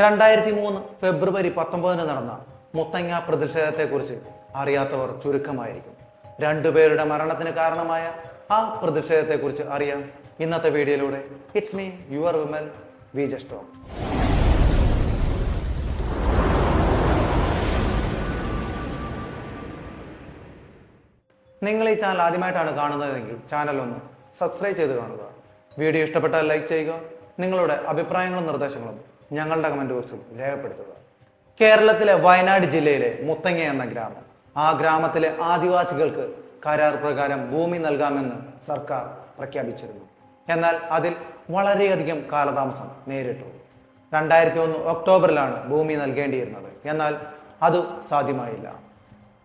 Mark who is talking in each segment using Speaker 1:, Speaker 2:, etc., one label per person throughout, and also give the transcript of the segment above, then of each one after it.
Speaker 1: രണ്ടായിരത്തി മൂന്ന് ഫെബ്രുവരി പത്തൊമ്പതിന് നടന്ന മുത്തങ്ങ പ്രതിഷേധത്തെക്കുറിച്ച് അറിയാത്തവർ ചുരുക്കമായിരിക്കും. രണ്ടുപേരുടെ മരണത്തിന് കാരണമായ ആ പ്രതിഷേധത്തെക്കുറിച്ച് അറിയാം ഇന്നത്തെ വീഡിയോയിലൂടെ it's me your women we just നിങ്ങൾ ഈ ചാനൽ ആദ്യമായിട്ടാണ് കാണുന്നതെങ്കിൽ ചാനൽ ഒന്ന് സബ്സ്ക്രൈബ് ചെയ്ത് കാണുക. വീഡിയോ ഇഷ്ടപ്പെട്ടാൽ ലൈക്ക് ചെയ്യുക. നിങ്ങളുടെ അഭിപ്രായങ്ങളും നിർദ്ദേശങ്ങളും ഞങ്ങളുടെ കമന്റ് ബോക്സിൽ രേഖപ്പെടുത്തുക. കേരളത്തിലെ വയനാട് ജില്ലയിലെ മുത്തങ്ങ എന്ന ഗ്രാമം. ആ ഗ്രാമത്തിലെ ആദിവാസികൾക്ക് കരാർ പ്രകാരം ഭൂമി നൽകാമെന്ന് സർക്കാർ പ്രഖ്യാപിച്ചിരുന്നു. എന്നാൽ അതിൽ വളരെയധികം കാലതാമസം നേരിട്ടു. രണ്ടായിരത്തി ഒന്ന് ഒക്ടോബറിലാണ് ഭൂമി നൽകേണ്ടിയിരുന്നത്. എന്നാൽ അത് സാധ്യമായില്ല.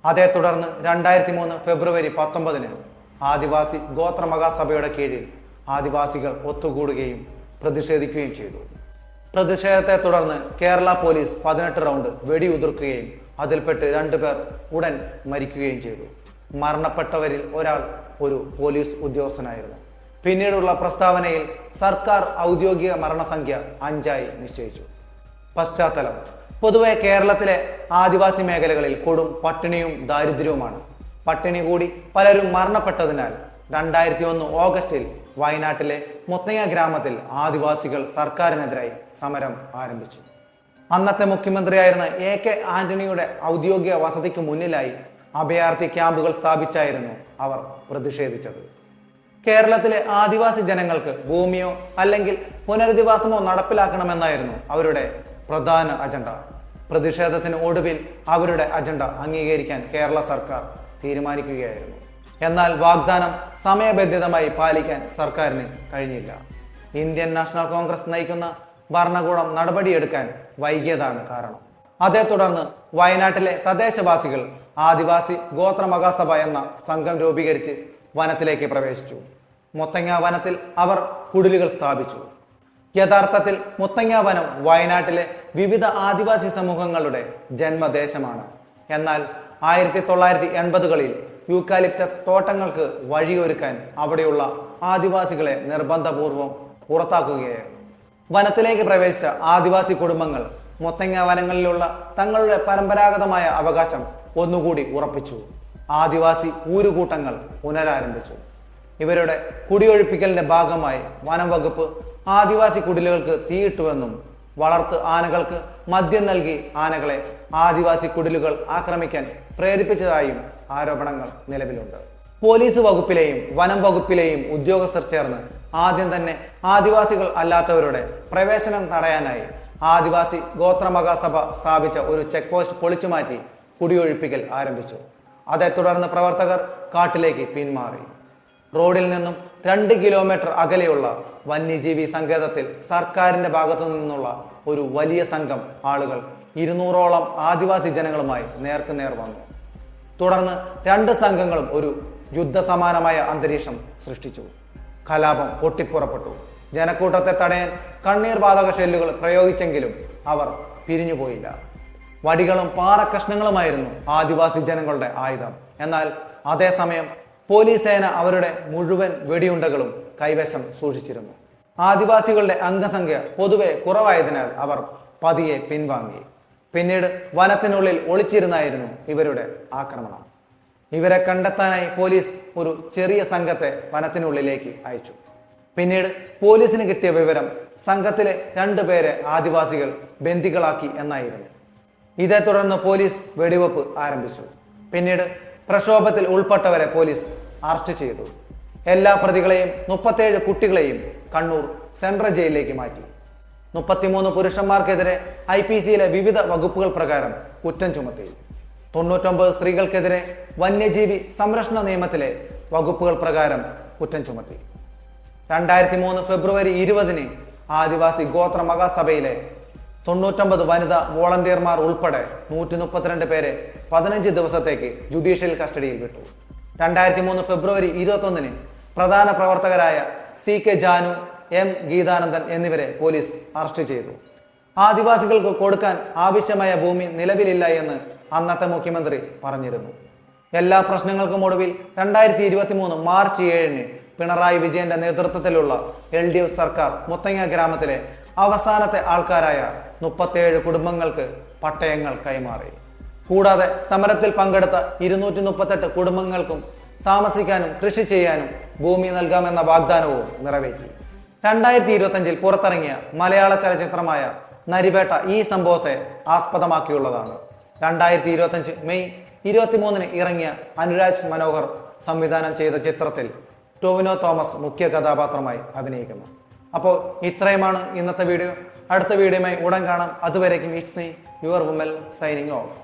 Speaker 1: അതേ തുടർന്ന് രണ്ടായിരത്തി മൂന്ന് ഫെബ്രുവരി പത്തൊമ്പതിന് ആദിവാസി ഗോത്ര മഹാസഭയുടെ കീഴിൽ ആദിവാസികൾ ഒത്തുകൂടുകയും പ്രതിഷേധിക്കുകയും ചെയ്തു. പ്രതിഷേധത്തെ തുടർന്ന് കേരള പോലീസ് പതിനെട്ട് റൗണ്ട് വെടിയുതിർക്കുകയും അതിൽപ്പെട്ട് രണ്ടുപേർ ഉടൻ മരിക്കുകയും ചെയ്തു. മരണപ്പെട്ടവരിൽ ഒരാൾ ഒരു പോലീസ് ഉദ്യോഗസ്ഥനായിരുന്നു. പിന്നീടുള്ള പ്രസ്താവനയിൽ സർക്കാർ ഔദ്യോഗിക മരണസംഖ്യ അഞ്ചായി നിശ്ചയിച്ചു. പശ്ചാത്തലം. പൊതുവെ കേരളത്തിലെ ആദിവാസി മേഖലകളിൽ കൊടും പട്ടിണിയും ദാരിദ്ര്യവുമാണ്. പട്ടിണി കൂടി പലരും മരണപ്പെട്ടതിനാൽ രണ്ടായിരത്തി ഒന്ന് ഓഗസ്റ്റിൽ വയനാട്ടിലെ മുത്തയ്യ ഗ്രാമത്തിൽ ആദിവാസികൾ സർക്കാരിനെതിരായി സമരം ആരംഭിച്ചു. അന്നത്തെ മുഖ്യമന്ത്രിയായിരുന്ന എ കെ ആന്റണിയുടെ ഔദ്യോഗിക വസതിക്ക് മുന്നിലായി അഭയാർത്ഥി ക്യാമ്പുകൾ സ്ഥാപിച്ചായിരുന്നു അവർ പ്രതിഷേധിച്ചത്. കേരളത്തിലെ ആദിവാസി ജനങ്ങൾക്ക് ഭൂമിയോ അല്ലെങ്കിൽ പുനരധിവാസമോ നടപ്പിലാക്കണമെന്നായിരുന്നു അവരുടെ പ്രധാന അജണ്ട. പ്രതിഷേധത്തിന് ഒടുവിൽ അവരുടെ അജണ്ട അംഗീകരിക്കാൻ കേരള സർക്കാർ തീരുമാനിക്കുകയായിരുന്നു. എന്നാൽ വാഗ്ദാനം സമയബന്ധിതമായി പാലിക്കാൻ സർക്കാരിന് കഴിഞ്ഞില്ല. ഇന്ത്യൻ നാഷണൽ കോൺഗ്രസ് നയിക്കുന്ന ഭരണകൂടം നടപടിയെടുക്കാൻ വൈകിയതാണ് കാരണം. അതേ തുടർന്ന് വയനാട്ടിലെ തദ്ദേശവാസികൾ ആദിവാസി ഗോത്ര മഹാസഭ എന്ന സംഘം രൂപീകരിച്ച് വനത്തിലേക്ക് പ്രവേശിച്ചു. മുത്തങ്ങ വനത്തിൽ അവർ കുടിലുകൾ സ്ഥാപിച്ചു. യഥാർത്ഥത്തിൽ മുത്തങ്ങ വനം വയനാട്ടിലെ വിവിധ ആദിവാസി സമൂഹങ്ങളുടെ ജന്മദേശമാണ്. എന്നാൽ ആയിരത്തി തൊള്ളായിരത്തി എൺപതുകളിൽ യൂക്കാലിപ്റ്റസ് തോട്ടങ്ങൾക്ക് വഴിയൊരുക്കാൻ അവിടെയുള്ള ആദിവാസികളെ നിർബന്ധപൂർവം പുറത്താക്കുകയായിരുന്നു. വനത്തിലേക്ക് പ്രവേശിച്ച ആദിവാസി കുടുംബങ്ങൾ മുത്തങ്ങ വനങ്ങളിലുള്ള തങ്ങളുടെ പരമ്പരാഗതമായ അവകാശം ഒന്നുകൂടി ഉറപ്പിച്ചു. ആദിവാസി ഊരുകൂട്ടങ്ങൾ പുനരാരംഭിച്ചു. ഇവരുടെ കുടിയൊഴിപ്പിക്കലിന്റെ ഭാഗമായി വനം വകുപ്പ് ആദിവാസി കുടിലുകൾക്ക് തീയിട്ടുവെന്നും വളർത്ത് ആനകൾക്ക് മദ്യം നൽകി ആനകളെ ആദിവാസി കുടിലുകൾ ആക്രമിക്കാൻ പ്രേരിപ്പിച്ചതായും ആരോപണങ്ങൾ നിലവിലുണ്ട്. പോലീസ് വകുപ്പിലെയും വനം വകുപ്പിലെയും ഉദ്യോഗസ്ഥർ ചേർന്ന് ആദ്യം തന്നെ ആദിവാസികൾ അല്ലാത്തവരുടെ പ്രവേശനം തടയാനായി ആദിവാസി ഗോത്രമഹാസഭ സ്ഥാപിച്ച ഒരു ചെക്ക് പോസ്റ്റ് പൊളിച്ചുമാറ്റി കുടിയൊഴിപ്പിക്കൽ ആരംഭിച്ചു. അതേ തുടർന്ന് പ്രവർത്തകർ കാട്ടിലേക്ക് പിന്മാറി. റോഡിൽ നിന്നും രണ്ട് കിലോമീറ്റർ അകലെയുള്ള വന്യജീവി സങ്കേതത്തിൽ സർക്കാരിന്റെ ഭാഗത്തു നിന്നുള്ള ഒരു വലിയ സംഘം ആളുകൾ ഇരുന്നൂറോളം ആദിവാസി ജനങ്ങളുമായി നേർക്കുനേർ വന്നു. തുടർന്ന് രണ്ട് സംഘങ്ങളും ഒരു യുദ്ധസമാനമായ അന്തരീക്ഷം സൃഷ്ടിച്ചു. കലാപം പൊട്ടിപ്പുറപ്പെട്ടു. ജനക്കൂട്ടത്തെ തടയാൻ കണ്ണീർ വാതക ഷെല്ലുകൾ പ്രയോഗിച്ചെങ്കിലും അവർ പിരിഞ്ഞുപോയില്ല. വടികളും പാറക്കഷ്ണങ്ങളുമായിരുന്നു ആദിവാസി ജനങ്ങളുടെ ആയുധം. എന്നാൽ അതേസമയം പോലീസ് സേന അവരുടെ മുഴുവൻ വെടിയുണ്ടകളും കൈവശം സൂക്ഷിച്ചിരുന്നു. ആദിവാസികളുടെ അംഗസംഖ്യ പൊതുവെ കുറവായതിനാൽ അവർ പതിയെ പിൻവാങ്ങി. പിന്നീട് വനത്തിനുള്ളിൽ ഒളിച്ചിരുന്നായിരുന്നു ഇവരുടെ ആക്രമണം. ഇവരെ കണ്ടെത്താനായി പോലീസ് ഒരു ചെറിയ സംഘത്തെ വനത്തിനുള്ളിലേക്ക് അയച്ചു. പിന്നീട് പോലീസിന് കിട്ടിയ വിവരം സംഘത്തിലെ രണ്ടു പേരെ ആദിവാസികൾ ബന്ദികളാക്കി എന്നായിരുന്നു. ഇതേ തുടർന്ന് പോലീസ് വെടിവെപ്പ് ആരംഭിച്ചു. പിന്നീട് പ്രക്ഷോഭത്തിൽ ഉൾപ്പെട്ടവരെ പോലീസ് അറസ്റ്റ് ചെയ്തു. എല്ലാ പ്രതികളെയും മുപ്പത്തേഴ് കുട്ടികളെയും കണ്ണൂർ സെൻട്രൽ ജയിലിലേക്ക് മാറ്റി. മുപ്പത്തിമൂന്ന് പുരുഷന്മാർക്കെതിരെ ഐ പി സിയിലെ വിവിധ വകുപ്പുകൾ പ്രകാരം കുറ്റം ചുമത്തി. തൊണ്ണൂറ്റൊമ്പത് സ്ത്രീകൾക്കെതിരെ വന്യജീവി സംരക്ഷണ നിയമത്തിലെ വകുപ്പുകൾ പ്രകാരം കുറ്റം ചുമത്തി. രണ്ടായിരത്തി മൂന്ന് ഫെബ്രുവരി ഇരുപതിന് ആദിവാസി ഗോത്ര മഹാസഭയിലെ തൊണ്ണൂറ്റൊമ്പത് വനിതാ വോളണ്ടിയർമാർ ഉൾപ്പെടെ നൂറ്റി മുപ്പത്തിരണ്ട് പേരെ പതിനഞ്ച് ദിവസത്തേക്ക് ജുഡീഷ്യൽ കസ്റ്റഡിയിൽ വിട്ടു. രണ്ടായിരത്തി മൂന്ന് ഫെബ്രുവരി ഇരുപത്തൊന്നിന് പ്രധാന പ്രവർത്തകരായ C K Janu M Geethanandan എന്നിവരെ പോലീസ് അറസ്റ്റ് ചെയ്തു. ആദിവാസികൾക്ക് കൊടുക്കാൻ ആവശ്യമായ ഭൂമി നിലവിലില്ല എന്ന് അന്നത്തെ മുഖ്യമന്ത്രി പറഞ്ഞിരുന്നു. എല്ലാ പ്രശ്നങ്ങൾക്കും ഒടുവിൽ രണ്ടായിരത്തി ഇരുപത്തി മൂന്ന് മാർച്ച് ഏഴിന് പിണറായി വിജയന്റെ നേതൃത്വത്തിലുള്ള എൽ ഡി എഫ് സർക്കാർ മുത്തങ്ങ ഗ്രാമത്തിലെ അവസാനത്തെ ആൾക്കാരായ മുപ്പത്തേഴ് കുടുംബങ്ങൾക്ക് പട്ടയങ്ങൾ കൈമാറി. കൂടാതെ സമരത്തിൽ പങ്കെടുത്ത ഇരുന്നൂറ്റി മുപ്പത്തെട്ട് കുടുംബങ്ങൾക്കും താമസിക്കാനും കൃഷി ചെയ്യാനും ഭൂമി നൽകാമെന്ന വാഗ്ദാനവും നിറവേറ്റി. രണ്ടായിരത്തി ഇരുപത്തഞ്ചിൽ പുറത്തിറങ്ങിയ മലയാള ചലച്ചിത്രമായ നരിവേട്ട ഈ സംഭവത്തെ ആസ്പദമാക്കിയുള്ളതാണ്. രണ്ടായിരത്തി ഇരുപത്തഞ്ച് മെയ് ഇരുപത്തിമൂന്നിന് ഇറങ്ങിയ അനുരാജ് മനോഹർ സംവിധാനം ചെയ്ത ചിത്രത്തിൽ ടോവിനോ തോമസ് മുഖ്യ കഥാപാത്രമായി അഭിനയിക്കുന്നു. അപ്പോൾ ഇത്രയുമാണ് ഇന്നത്തെ വീഡിയോ. അടുത്ത വീഡിയോയുമായി ഉടൻ കാണാം. അതുവരേക്കും it's me your women signing off